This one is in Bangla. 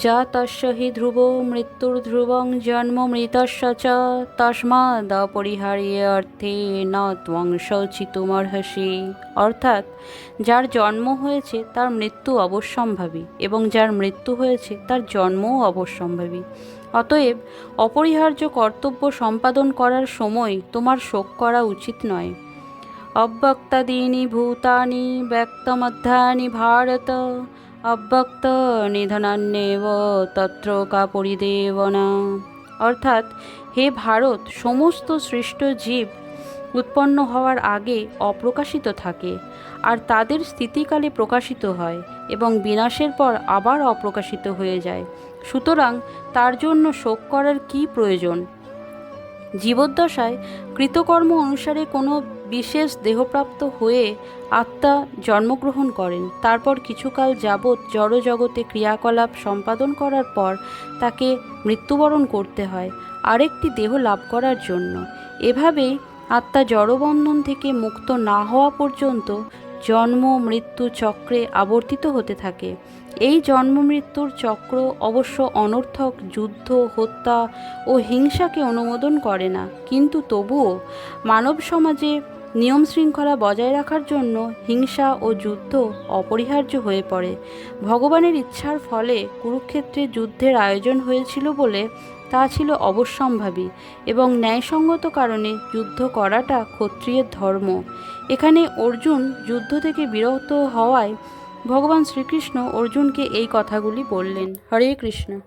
যা তস্য হি ধ্রুব জন্ম মৃতস্য চ। তস্মাদপরিহার্য অর্থে ন অর্থাৎ যার জন্ম হয়েছে তার মৃত্যু অবশ্যম্ভাবী এবং যার মৃত্যু হয়েছে তার জন্মও অবশ্যম্ভাবী। অতএব অপরিহার্য কর্তব্য সম্পাদন করার সময় তোমার শোক করা উচিত নয়। অব্যক্তাদীনি ভূতানি ব্যক্তমধ্যানি ভারত। অব্যক্ত নিধনান্যেব তত্র কা পরিদেবনা। অর্থাৎ হে ভারত, সমস্ত সৃষ্ট জীব উৎপন্ন হওয়ার আগে অপ্রকাশিত থাকে, আর তাদের স্থিতিকালে প্রকাশিত হয় এবং বিনাশের পর আবার অপ্রকাশিত হয়ে যায়। সুতরাং তার জন্য শোক করার কী প্রয়োজন? জীবদ্দশায় কৃতকর্ম অনুসারে কোনো বিশেষ দেহপ্রাপ্ত হয়ে আত্মা জন্মগ্রহণ করেন। তারপর কিছুকাল যাবৎ জড়জগতে ক্রিয়াকলাপ সম্পাদন করার পর তাকে মৃত্যুবরণ করতে হয়, আরেকটি দেহ লাভ করার জন্য। এভাবেই আত্মা জড়বন্ধন থেকে মুক্ত না হওয়া পর্যন্ত জন্ম মৃত্যু চক্রে আবর্তিত হতে থাকে। এই জন্ম মৃত্যুর চক্র অবশ্য অনর্থক, যুদ্ধ, হত্যা ও হিংসাকে অনুমোদন করে না। কিন্তু তবুও মানব সমাজে নিয়ম শৃঙ্খলা বজায় রাখার জন্য হিংসা ও যুদ্ধ অপরিহার্য হয়ে পড়ে। ভগবানের ইচ্ছার ফলে কুরুক্ষেত্রে যুদ্ধের আয়োজন হয়েছিল বলে তা ছিল অবশ্যম্ভাবী এবং ন্যায়সঙ্গত কারণে যুদ্ধ করাটা ক্ষত্রিয়ের ধর্ম। এখানে অর্জুন যুদ্ধ থেকে বিরত হওয়ায় ভগবান শ্রীকৃষ্ণ অর্জুনকে এই কথাগুলি বললেন। হরে কৃষ্ণ।